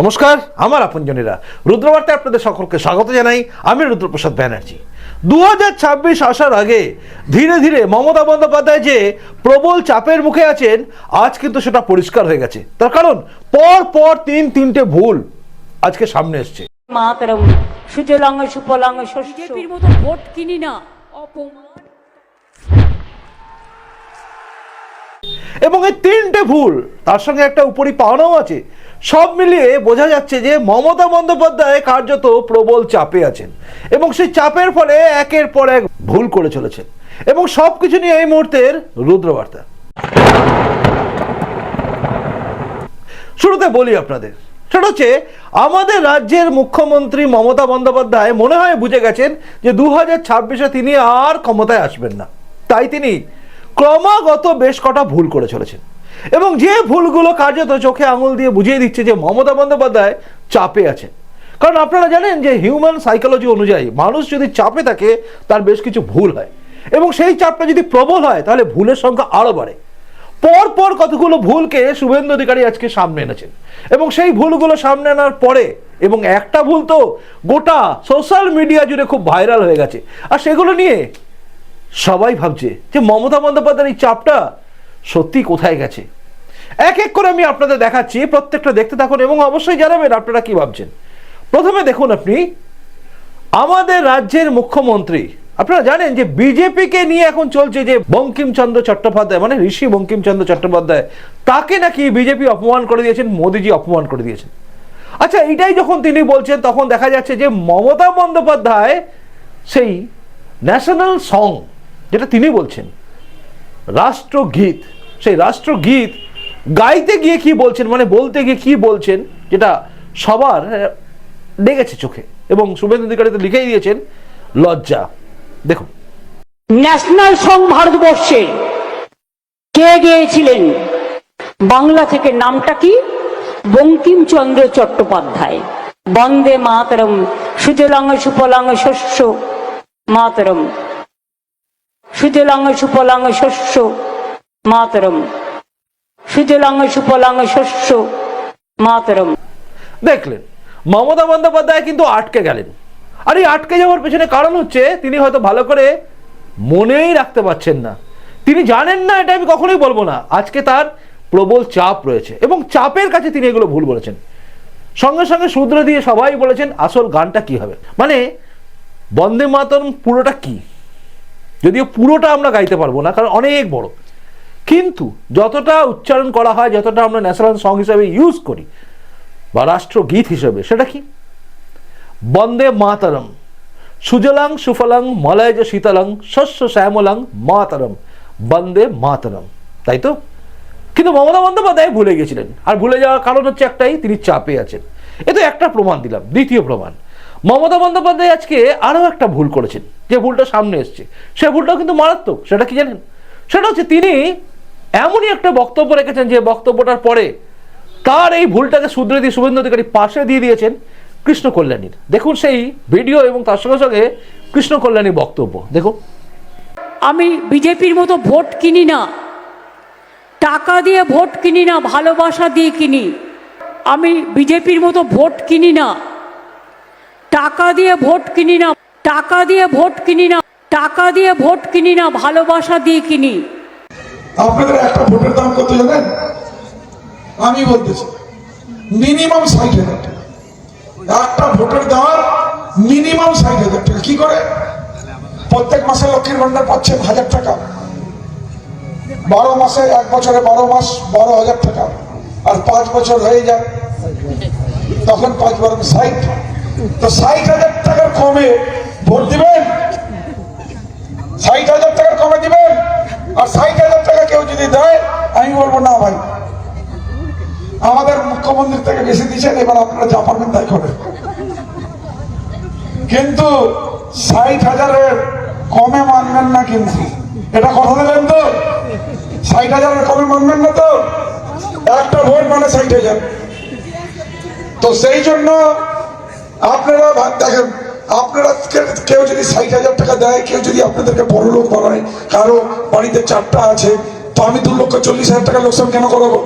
নমস্কার আমার আপনজনেরা। রুদ্রবার্তায় আপনাদের সকলকে স্বাগত জানাই। আমি রুদ্রপ্রসাদ ব্যানার্জি। দু ছাব্বিশ আসার আগে ধীরে ধীরে মমতা বন্দ্যোপাধ্যায় যে প্রবল চাপের মুখে আছেন আজ কিন্তু সেটা পরিষ্কার হয়ে গেছে। তার কারণ পর পর তিন তিনটে ভুল আজকে সামনে এসছে। মাতরম সুজলাঙ্গ বিজেপির মতো ভোট কিনি না অপমান। এবং এই তিনটে ভুল, তার সঙ্গে একটা উপরি পাওনাও আছে। সব মিলিয়ে বোঝা যাচ্ছে যে মমতা বন্দ্যোপাধ্যায় কার্যত প্রবল চাপে আছেন এবং সেই চাপের ফলে একের পর এক ভুল করে চলেছেন এবং সব কিছু নিয়ে এই মুহূর্তের রুদ্রবার্তা। শুরুতে বলি আপনাদের, সেটা হচ্ছে আমাদের রাজ্যের মুখ্যমন্ত্রী মমতা বন্দ্যোপাধ্যায় মনে হয় বুঝে গেছেন যে দু হাজার ছাব্বিশে তিনি আর ক্ষমতায় আসবেন না। তাই তিনি ক্রমাগত বেশ কটা ভুল করে চলেছেন। এবং যে ভুলগুলো কার্যত চোখে আঙুল দিয়ে বুঝিয়ে দিচ্ছে যে মমতা বন্দ্যোপাধ্যায় চাপে আছেন। কারণ আপনারা জানেন যে হিউম্যান সাইকোলজি অনুযায়ী মানুষ যদি চাপে থাকে, তার বেশ কিছু ভুল হয়। এবং সেই চাপটা যদি প্রবল হয়, তাহলে ভুলের সংখ্যা আরও বাড়ে। পর পর কতগুলো ভুলকে শুভেন্দু অধিকারী আজকে সামনে এনেছেন। এবং সেই ভুলগুলো সামনে আনার পরে, এবং একটা ভুল তো গোটা সোশ্যাল মিডিয়া জুড়ে খুব ভাইরাল হয়ে গেছে। আর সেগুলো নিয়ে সবাই ভাবছে যে মমতা বন্দ্যোপাধ্যায়ের এই চাপটা সত্যি কোথায় গেছে? এক এক করে আমি আপনাদের দেখাচ্ছি, প্রত্যেকটা দেখতে থাকুন এবং অবশ্যই জানাবেন আপনারা কি ভাবছেন। প্রথমে দেখুন আপনি, আমাদের রাজ্যের মুখ্যমন্ত্রী, আপনারা জানেন যে বিজেপিকে নিয়ে এখন চলছে যে বঙ্কিমচন্দ্র চট্টোপাধ্যায় মানে ঋষি বঙ্কিমচন্দ্র চট্টোপাধ্যায়, তাকে নাকি বিজেপি অপমান করে দিয়েছেন, মোদিজি অপমান করে দিয়েছেন। আচ্ছা এইটাই যখন তিনি বলছেন, তখন দেখা যাচ্ছে যে মমতা বন্দ্যোপাধ্যায় সেই ন্যাশনাল সং যেটা তিনি বলছেন। রাষ্ট্রগীত সেই রাষ্ট্রগীত গাইতে গিয়ে কি বলছেন মানে বলতে গিয়ে কি বলছেন যেটা সবার আহ, লেগেছে চোখে। এবং শুভেন্দু অধিকারী তো লিখেই দিয়েছেন লজ্জা। দেখুন। ন্যাশনাল সং ভারতবর্ষে কে গেয়েছিলেন? বাংলা থেকে নামটা কি? বঙ্কিমচন্দ্র চট্টোপাধ্যায়। বন্দে মাতরম সুজলাঙ্গ সুফলাঙ্গ শস্য মাতরম। সুজলাঙ্গ সুফলাঙ্গ শস্য, মাতরম। সুজলাঙ্গ সুফলাঙ্গ শস্য, মাতরম। দেখলেন, মমতা বন্দ্যোপাধ্যায় কিন্তু আটকে গেলেন। আর এই আটকে যাওয়ার পেছনে কারণ হচ্ছে, তিনি হয়তো ভালো করে মনেই রাখতে পারছেন না। তিনি জানেন না, এটা আমি কখনোই বলব না। আজকে তার প্রবল চাপ রয়েছে এবং চাপের কাছে তিনি এগুলো ভুল বলেছেন। সঙ্গে সঙ্গে সূত্র দিয়ে সবাই বলেছেন, আসল গানটা কি হবে? মানে বন্দে মাতরম পুরোটা কি? যদিও পুরোটা আমরা গাইতে পারব না, কারণ অনেক বড়। কিন্তু যতটা উচ্চারণ করা হয়, যতটা আমরা ন্যাশনাল সং হিসাবে ইউজ করি, বা রাষ্ট্রগীত হিসেবে, সেটা কি? বন্দে মাতরম। সুজলাং সুফলাং মলয়জ শীতলাং, শস্য শ্যামলাং মাতরম। বন্দে মাতরম। তাই তো? কিন্তু মমতা বন্দ্যোপাধ্যায় ভুলে গেছিলেন। আর ভুলে যাওয়ার কারণ হচ্ছে একটাই, তিনি চাপে আছেন। এ তো একটা প্রমাণ দিলাম, দ্বিতীয় প্রমাণ। মমতা বন্দ্যোপাধ্যায় আজকে আরও একটা ভুল করেছেন, যে ভুলটা সামনে এসছে। সে ভুলটাও কিন্তু মারাত্মক, সেটা কি জানেন? সেটা হচ্ছে তিনি এমনই একটা বক্তব্য রেখেছেন যে বক্তব্যটার পরে তার এই ভুলটাকে শুধরে দিয়ে শুভেন্দু অধিকারী পাশে দিয়ে দিয়েছেন কৃষ্ণ কল্যাণীর দেখুন সেই ভিডিও এবং তার সঙ্গে সঙ্গে কৃষ্ণ কল্যাণীর বক্তব্য। দেখুন। আমি বিজেপির মতো ভোট কিনি না, টাকা দিয়ে ভোট কিনি না, ভালোবাসা দিয়ে কিনি আমি বিজেপির মতো ভোট কিনি না। টাকা দিয়ে ভোট কিনি না, টাকা দিয়ে ভোট কিনি না, টাকা দিয়ে ভোট কিনি না, ভালোবাসা দিয়ে কিনি। আপনাদের একটা ভোটের দাম কত জানেন? আমি বলতেছি মিনিমাম ষাট হাজার টাকা। একটা ভোটের দাম মিনিমাম ষাট হাজার টাকা। কি করে? প্রত্যেক মাসে লক্ষ্মীর ভান্ডার পাচ্ছেন হাজার টাকা। বারো মাসে এক বছরে বারো মাস বারো হাজার টাকা। আর পাঁচ বছর হয়ে যায় তখন পাঁচ বারো ষাট। তো ষাট হাজার টাকার কমে ভোট দিবেন? ষাট হাজার টাকার কমে দিবেন? আর ষাট হাজার টাকা কেউ যদি দেয়, আমি বলব না ভাই। আমাদের মুখ্যমন্ত্রী থেকে বেশি দিচ্ছেন, এবার আপনারা যা পারবেন তাই করেন। কিন্তু ষাট হাজারের কমে মানবেন না কিন্তু। এটা কথা দিলেন তো? ষাট হাজারের কমে মানবেন না তো? ভোট মানে ষাট হাজার। তো সেই জন্য আপনারা দেখেন, আপনারা কেউ যদি ষাট হাজার টাকা দেয়, কেউ যদি আপনাদেরকে বড় লোক বানায়, কারও বাড়িতে চারটা আছে, তো আমি দু লক্ষ চল্লিশ হাজার টাকা লোকসান কেন করাবো?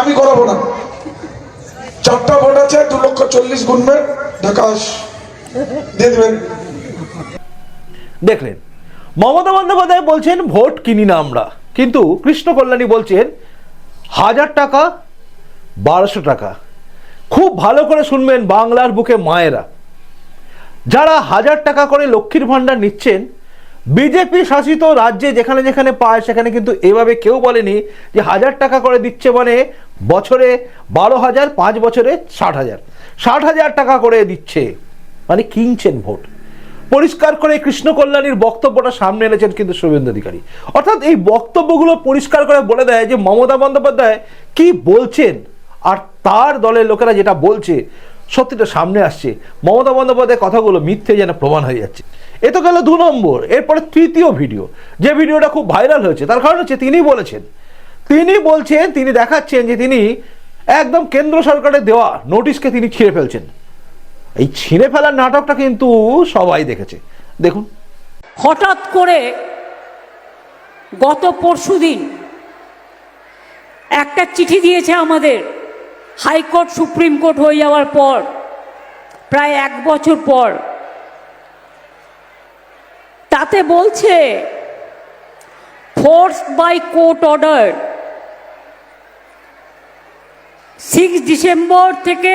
আমি করাবো না। চারটা ভোট আছে, দু লক্ষ চল্লিশ গুনবেন ঢাকাশ। দিয়ে দেবেন। দেখলেন, মমতা বন্দ্যোপাধ্যায় বলছেন, ভোট কিনি না আমরা। কিন্তু কৃষ্ণ কল্যাণী বলছেন হাজার টাকা, বারোশো টাকা। খুব ভালো করে শুনবেন বাংলার বুকে মায়েরা। যারা হাজার টাকা করে লক্ষ্মীর ভাণ্ডার নিচ্ছেন, বিজেপি শাসিত রাজ্যে যেখানে যেখানে পায়, সেখানে কিন্তু এভাবে কেউ বলেনি যে হাজার টাকা করে দিচ্ছে মানে বছরে বারো হাজার, পাঁচ বছরে ষাট হাজার। ষাট হাজার টাকা করে দিচ্ছে মানে কিনছেন ভোট। পরিষ্কার করে কৃষ্ণ কল্যাণীর বক্তব্যটা সামনে এনেছেন কিন্তু শুভেন্দু অধিকারী। অর্থাৎ এই বক্তব্যগুলো পরিষ্কার করে বলে দেয় যে মমতা বন্দ্যোপাধ্যায় কি বলছেন আর তার দলের লোকেরা যেটা বলছে সত্যিটা সামনে আসছে। মমতা বন্দ্যোপাধ্যায়ের কথাগুলো মিথ্যে যেন প্রমাণ হয়ে যাচ্ছে। এ তো গেল দু নম্বর, এরপরে তৃতীয় ভিডিও। যে ভিডিওটা খুব ভাইরাল হয়েছে, তার কারণ হচ্ছে তিনি বলেছেন, তিনি বলছেন, তিনি দেখাচ্ছেন যে তিনি একদম কেন্দ্র সরকারের দেওয়া নোটিশকে তিনি ছিঁড়ে ফেলছেন। এই ছিঁড়ে ফেলার নাটকটা কিন্তু সবাই দেখেছে। দেখুন। হঠাৎ করে গত পরশুদিন একটা চিঠি দিয়েছে আমাদের হাইকোর্ট, সুপ্রিম কোর্ট হয়ে যাওয়ার পর, প্রায় এক বছর পর। তাতে বলছে force by court order six December থেকে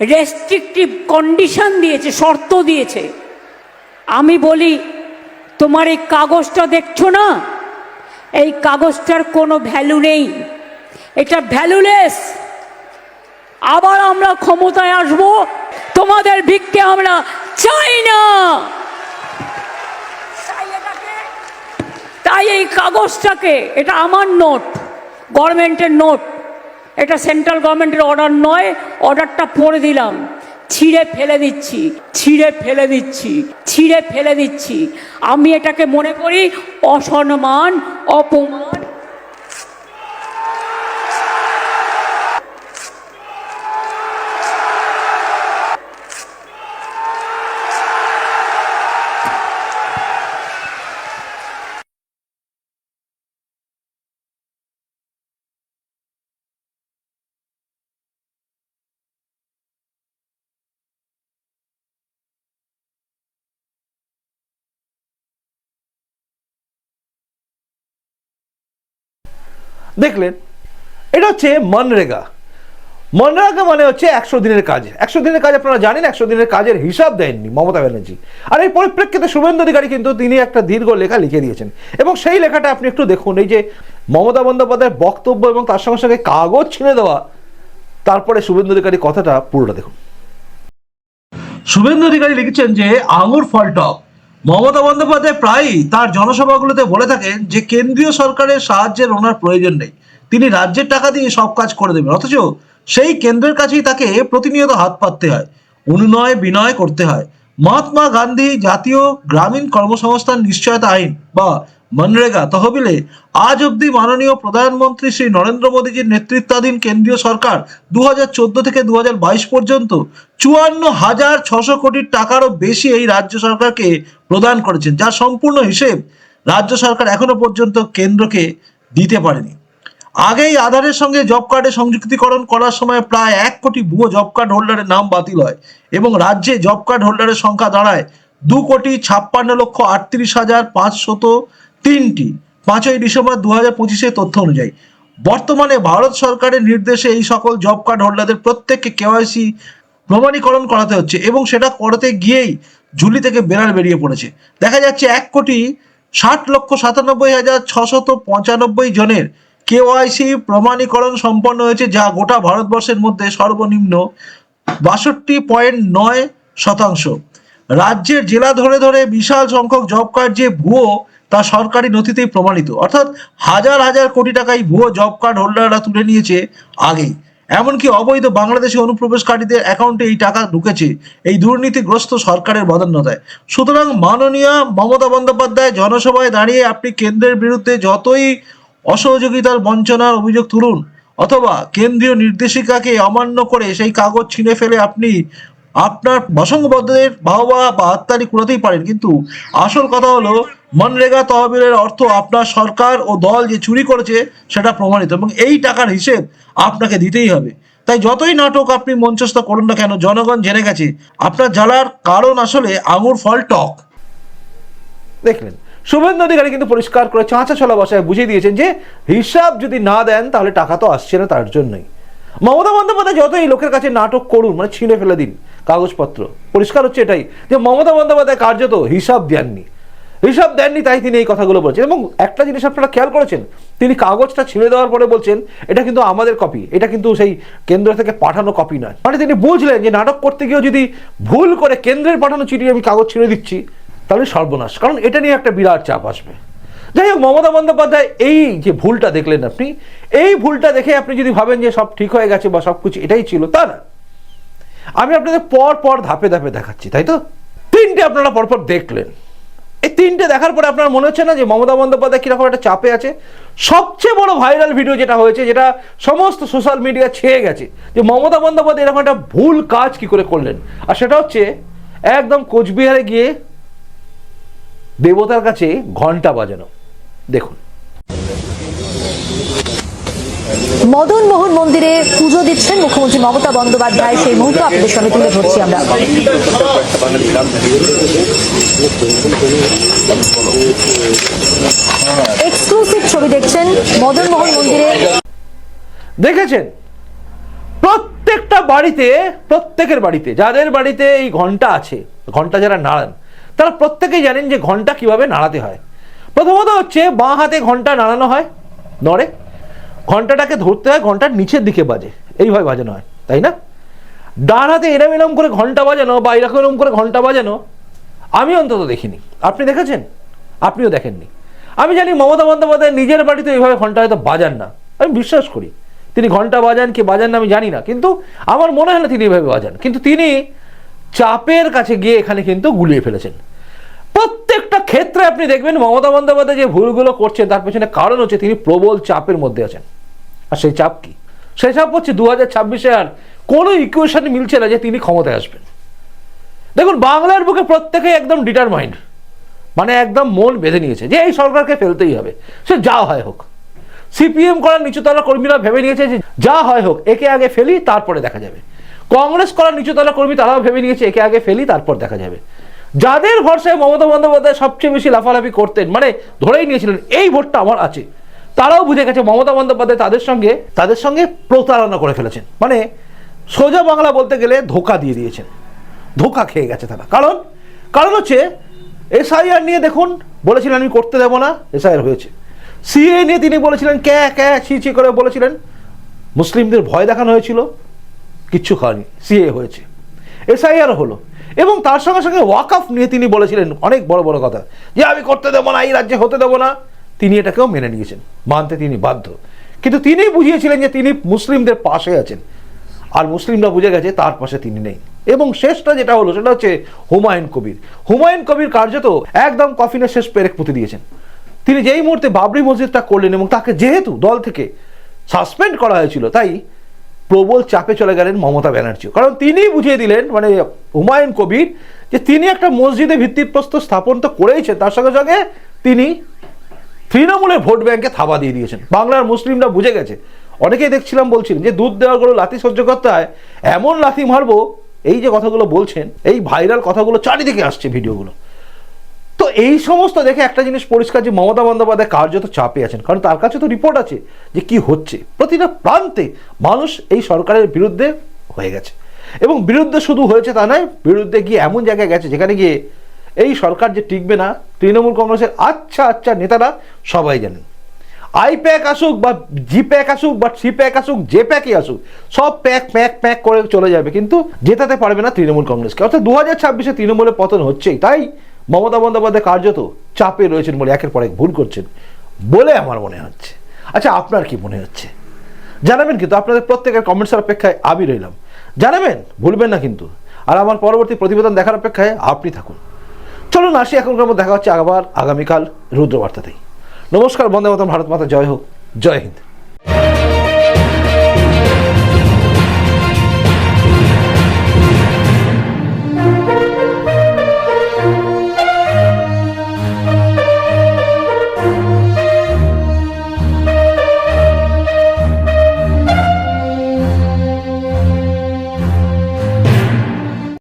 রেস্ট্রিকটিভ কন্ডিশন দিয়েছে, শর্ত দিয়েছে। আমি বলি, তোমার এই কাগজটা দেখছ না? এই কাগজটার কোনো ভ্যালু নেই। এটা ভ্যালুলেস আবার আমরা ক্ষমতায় আসব, তোমাদের ভিক্ষে আমরা চাই না। তাই এই কাগজটাকে, এটা আমার নোট গভর্নমেন্টের নোট এটা সেন্ট্রাল গভর্নমেন্টের অর্ডার নয়, অর্ডারটা পড়ে দিলাম। ছিঁড়ে ফেলে দিচ্ছি, ছিঁড়ে ফেলে দিচ্ছি, ছিঁড়ে ফেলে দিচ্ছি। আমি এটাকে মনে করি অসম্মান, অপমান। দেখলেন, এটা হচ্ছে মনরেগা। মনরেগা মানে হচ্ছে একশো দিনের কাজ। একশো দিনের কাজ আপনারা জানেন, একশো দিনের কাজের হিসাব দেননি মমতা ব্যানার্জি। আর এই পরিপ্রেক্ষিতে শুভেন্দু অধিকারী কিন্তু তিনি একটা দীর্ঘ লেখা লিখে দিয়েছেন। এবং সেই লেখাটা আপনি একটু দেখুন, এই যে মমতা বন্দ্যোপাধ্যায়ের বক্তব্য এবং তার সঙ্গে সঙ্গে কাগজ ছিঁড়ে দেওয়া, তারপরে শুভেন্দু অধিকারী কথাটা পুরোটা দেখুন। শুভেন্দু অধিকারী লিখেছেন যে আঙুর ফল টক। মমতা বন্দ্যোপাধ্যায় প্রায়ই তার জনসভাগুলোতে বলে থাকেন যে কেন্দ্রীয় সরকারের সাহায্যের ওনার প্রয়োজন নেই। তিনি রাজ্যের টাকা দিয়ে সব কাজ করে দেবেন। অথচ সেই কেন্দ্রের কাছেই তাকে প্রতিনিয়ত হাত পাততে হয়, অনুনয় বিনয় করতে হয়। মহাত্মা গান্ধী জাতীয় গ্রামীণ কর্মসংস্থান নিশ্চয়তা আইন বা মনরেগা তহবিলে আজ অবধি মাননীয় প্রধানমন্ত্রী শ্রী নরেন্দ্র মোদীজির নেতৃত্বাধীন কেন্দ্রীয় সরকার দু হাজার চোদ্দ থেকে দু হাজার বাইশ পর্যন্ত চুয়ান্ন হাজার ছশো কোটি টাকারও বেশি এই রাজ্য সরকারকে প্রদান করেছেন, যার সম্পূর্ণ হিসেব রাজ্য সরকার এখনও পর্যন্ত কেন্দ্রকে দিতে পারেনি। আগেই আধারের সঙ্গে জব কার্ডে সংযুক্তিকরণ করার সময় প্রায় এক কোটি ভুয়ো জব কার্ড হোল্ডারের নাম বাতিল হয় এবং রাজ্যে জব কার্ড হোল্ডারের সংখ্যা দাঁড়ায় দু কোটি ছাপ্পান্ন লক্ষ আটত্রিশ হাজার পাঁচশত তিনটি। পাঁচই ডিসেম্বর দু হাজার পঁচিশের তথ্য অনুযায়ী, বর্তমানে ভারত সরকারের নির্দেশে এই সকল জব কার্ড হোল্ডারদের প্রত্যেককে কেওয়াইসি প্রমাণীকরণ করাতে হচ্ছে এবং সেটা করাতে গিয়েই ঝুলি থেকে বেড়াল বেরিয়ে পড়েছে। দেখা যাচ্ছে এক কোটি ষাট লক্ষ সাতানব্বই হাজার ছশত পঁচানব্বই জনের কেওয়াইসি প্রমাণীকরণ সম্পন্ন হয়েছে, যা গোটা ভারতবর্ষের মধ্যে সর্বনিম্ন বাষট্টি পয়েন্ট নয় শতাংশ। রাজ্যের জেলা ধরে ধরে বিশাল সংখ্যক জব কার্ড যে ভুয়ো তা সরকারি নথিতেই প্রমাণিত। অর্থাৎ হাজার হাজার কোটি টাকাই ভুয়ো জব কার্ড হোল্ডাররা তুলে নিয়েছে আগেই। এমনকি অবৈধ বাংলাদেশি অনুপ্রবেশকারীদের অ্যাকাউন্টে এই টাকা ঢুকেছে এই দুর্নীতিগ্রস্ত সরকারের বদান্যতায়। সুতরাং মাননীয় মমতা বন্দ্যোপাধ্যায় জনসভায় দাঁড়িয়ে আপনি কেন্দ্রের বিরুদ্ধে যতই অসহযোগিতার বঞ্চনার অভিযোগ তুলুন, অথবা কেন্দ্রীয় নির্দেশিকাকে অমান্য করে সেই কাগজ ছিঁড়ে ফেলে আপনি আপনার বসঙ্গবদ্ধদের বাহবা বা হাততালি কুড়াতেই পারেন। কিন্তু আসল কথা হলো মনরেগা তহবিলের অর্থ আপনার সরকার ও দল যে চুরি করেছে সেটা প্রমাণিত এবং এই টাকার হিসেব আপনাকে দিতেই হবে তাই যতই নাটক আপনি মঞ্চস্থ করুন না কেন জনগণ জেনে গেছে আপনার জ্বালার কারণ আসলে আঙুর ফল টক। দেখলেন, শুভেন্দু অধিকারী কিন্তু পরিষ্কার করে চাঁচা ছলা বসায় বুঝিয়ে দিয়েছেন যে, হিসাব যদি না দেন, তাহলে টাকা তো আসছে না তার জন্যই। মমতা বন্দ্যোপাধ্যায় যতই লোকের কাছে নাটক করুন মানে ছিঁড়ে ফেলে দিন, কাগজপত্র, পরিষ্কার হচ্ছে এটাই, যে মমতা বন্দ্যোপাধ্যায় কার্যত হিসাব দেননি। হিসাব দেননি, তাই তিনি এই কথাগুলো বলছেন। এবং একটা জিনিস আপনারা খেয়াল করেছেন, তিনি কাগজটা ছিঁড়ে দেওয়ার পরে বলছেন, এটা কিন্তু আমাদের কপি এটা কিন্তু সেই কেন্দ্র থেকে পাঠানো কপি নয়। মানে তিনি বুঝলেন যে নাটক করতে গিয়েও যদি ভুল করে কেন্দ্রের পাঠানো চিঠি আমি কাগজ ছিঁড়ে দিচ্ছি, তাহলে সর্বনাশ। কারণ এটা নিয়ে একটা বিরাট চাপ আসবে। যাই হোক, মমতা বন্দ্যোপাধ্যায় এই যে ভুলটা দেখলেন আপনি, এই ভুলটা দেখে আপনি যদি ভাবেন যে সব ঠিক হয়ে গেছে বা সব কিছু এটাই ছিল, তা না। আমি আপনাদের পর পর ধাপে ধাপে দেখাচ্ছি, তাই তো? তিনটে আপনারা পরপর দেখলেন। তিনটে দেখার পরে আপনার মনে হচ্ছে না যে মমতা বন্দ্যোপাধ্যায় কীরকম একটা চাপে আছে? সবচেয়ে বড় ভাইরাল ভিডিও যেটা হয়েছে, যেটা সমস্ত সোশ্যাল মিডিয়া ছেয়ে গেছে, যে মমতা বন্দ্যোপাধ্যায় এরকম একটা ভুল কাজ কি করে করলেন? আর সেটা হচ্ছে, একদম কোচবিহারে গিয়ে দেবতার কাছে ঘণ্টা বাজানো। দেখুন মদন মোহন মন্দিরে পুজো দিচ্ছেন মুখ্যমন্ত্রী মমতা বন্দ্যোপাধ্যায়। সেই মুহূর্ত আপনাদের সঙ্গে তুলে ধরছি আমরা। এক্সক্লুসিভ ছবি দেখছেন মদন মোহন মন্দিরে। দেখেছেন? প্রত্যেকটা বাড়িতে, প্রত্যেকের বাড়িতে, যাদের বাড়িতে এই ঘণ্টা আছে ঘণ্টা যারা নাড়ান, তারা প্রত্যেকেই জানেন যে ঘণ্টা কীভাবে নাড়াতে হয়। প্রথমত হচ্ছে বাঁ হাতে ঘণ্টা নাড়ানো হয়, নড়ে। ঘন্টাটাকে ধরতে হয়, ঘণ্টার নিচের দিকে বাজে। এইভাবে বাজানো হয়, তাই না? ডান হাতে এরম এরম করে ঘণ্টা বাজানো বা এরকম এরম করে ঘণ্টা বাজানো, আমি অন্তত দেখিনি। আপনি দেখেছেন? আপনিও দেখেননি। আমি জানি মমতা বন্দ্যোপাধ্যায় নিজের বাড়িতে এইভাবে ঘণ্টা হয়তো বাজান না। আমি বিশ্বাস করি, তিনি ঘণ্টা বাজান কি বাজান না আমি জানি না, কিন্তু আমার মনে হয় না তিনি এভাবে বাজান। কিন্তু তিনি চাপের কাছে গিয়ে এখানে কিন্তু গুলিয়ে ফেলেছেন। প্রত্যেকটা ক্ষেত্রে আপনি দেখবেন মমতা বন্দ্যোপাধ্যায় যে ভুলগুলো করছেন, তার পেছনে কারণ হচ্ছে তিনি প্রবল চাপের মধ্যে আছেন। আর সেই চাপ কি? সেই চাপ হচ্ছে দু হাজার ছাব্বিশে আর কোনো ইকুয়েশন মিলছে না যে তিনি ক্ষমতায় আসবেন। দেখুন, বাংলার বুকে প্রত্যেকে একদম ডিটারমাইন্ড মানে একদম মন বেঁধে নিয়েছে যে এই সরকারকে ফেলতেই হবে। সে যা হয় হোক। সিপিএম করার নিচুতলা কর্মীরা ভেবে নিয়েছে যে যা হয় হোক, একে আগে ফেলি, তারপরে দেখা যাবে। কংগ্রেস করার নিচুতলা কর্মী তারাও ভেবে নিয়েছে, একে আগে ফেলি, তারপর দেখা যাবে। যাদের ভরসায় মমতা বন্দ্যোপাধ্যায় সবচেয়ে বেশি লাফালাফি করতেন মানে ধরেই নিয়েছিলেন, এই ভোটটা আমার আছে। তারাও বুঝে গেছে মমতা বন্দ্যোপাধ্যায় তাদের সঙ্গে তাদের সঙ্গে প্রতারণা করে ফেলেছেন। মানে সোজা বাংলা বলতে গেলে ধোকা দিয়ে দিয়েছেন। ধোকা খেয়ে গেছে তারা। কারণ কারণ হচ্ছে এসআইআর নিয়ে দেখুন, বলেছিলেন আমি করতে দেবো না, এসআইআর হয়েছে। সিএ নিয়ে তিনি বলেছিলেন, ক্যা ক্যা, ছি ছি করে বলেছিলেন। মুসলিমদের ভয় দেখানো হয়েছিল, কিচ্ছু খাওয়ানি সিএ হয়েছে। এসআইআর হলো। এবং তার সঙ্গে সঙ্গে ওয়াকআফ নিয়ে তিনি বলেছিলেন অনেক বড় বড় কথা, যে আমি করতে দেবো না, এই রাজ্যে হতে দেবো না। তিনি এটাকেও মেনে নিয়েছেন, মানতে তিনি বাধ্য। কিন্তু তিনি বুঝিয়েছিলেন যে তিনি মুসলিমদের পাশে আছেন। আর মুসলিমরা বুঝে গেছে তার পাশে তিনি নেই। এবং শেষটা যেটা হলো সেটা হচ্ছে হুমায়ুন কবির। হুমায়ুন কবির কার্যত একদম কফিনের শেষ পেরেক পুঁতে দিয়েছেন। তিনি যেই মুহূর্তে বাবরি মসজিদটা করলেন এবং তাকে যেহেতু দল থেকে সাসপেন্ড করা হয়েছিল, তাই প্রবল চাপে চলে গেলেন মমতা ব্যানার্জি কারণ তিনি বুঝিয়ে দিলেন মানে হুমায়ুন কবির, যে তিনি একটা মসজিদে ভিত্তিপ্রস্তর স্থাপন তো করেইছেন, তার সঙ্গে সঙ্গে তিনি তৃণমূলের ভোট ব্যাংকে থাবা দিয়ে দিয়েছেন। বাংলার মুসলিমরা বুঝে গেছে। অনেকেই দেখছিলাম বলছিলেন যে, দুধ দেওয়ার কোনো লাথি সহ্য করতে হয়, এমন লাথি মারবো, এই যে কথাগুলো বলছেন, এই ভাইরাল কথাগুলো চারিদিকে আসছে ভিডিওগুলো। তো এই সমস্ত দেখে একটা জিনিস পরিষ্কার যে, মমতা বন্দ্যোপাধ্যায় কার্যত চাপে আছেন। কারণ তার কাছে তো রিপোর্ট আছে যে, কি হচ্ছে। প্রতিটা প্রান্তে মানুষ এই সরকারের বিরুদ্ধে হয়ে গেছে। এবং বিরুদ্ধে শুধু হয়েছে তা নয়, বিরুদ্ধে গিয়ে এমন জায়গায় গেছে, যেখানে গিয়ে এই সরকার যে টিকবে না, তৃণমূল কংগ্রেসের আচ্ছা আচ্ছা নেতারা সবাই জানেন। আই প্যাক আসুক বা জি প্যাক আসুক বা সি প্যাক আসুক যে প্যাকই আসুক, সব প্যাক প্যাক প্যাক করে চলে যাবে, কিন্তু জেতাতে পারবে না তৃণমূল কংগ্রেসকে। অর্থাৎ দু হাজার ছাব্বিশে তৃণমূলের পতন হচ্ছেই, তাই মমতা বন্দ্যোপাধ্যায় কার্যত চাপে রয়েছেন বলে একের পর এক ভুল করছেন বলে আমার মনে হচ্ছে। আচ্ছা আপনার কি মনে হচ্ছে? জানাবেন কিন্তু, আপনাদের প্রত্যেকের কমেন্টসের অপেক্ষায় আমি রইলাম। জানাবেন, ভুলবেন না কিন্তু। আর আমার পরবর্তী প্রতিবেদন দেখার অপেক্ষায় আপনি থাকুন। চলুন আসি, এখনকার মধ্যে দেখা হচ্ছে আবার আগামীকাল রুদ্রবার্তাতেই। নমস্কার, বন্দে মাতরম, ভারত মাতা, জয় হোক, জয় হিন্দ।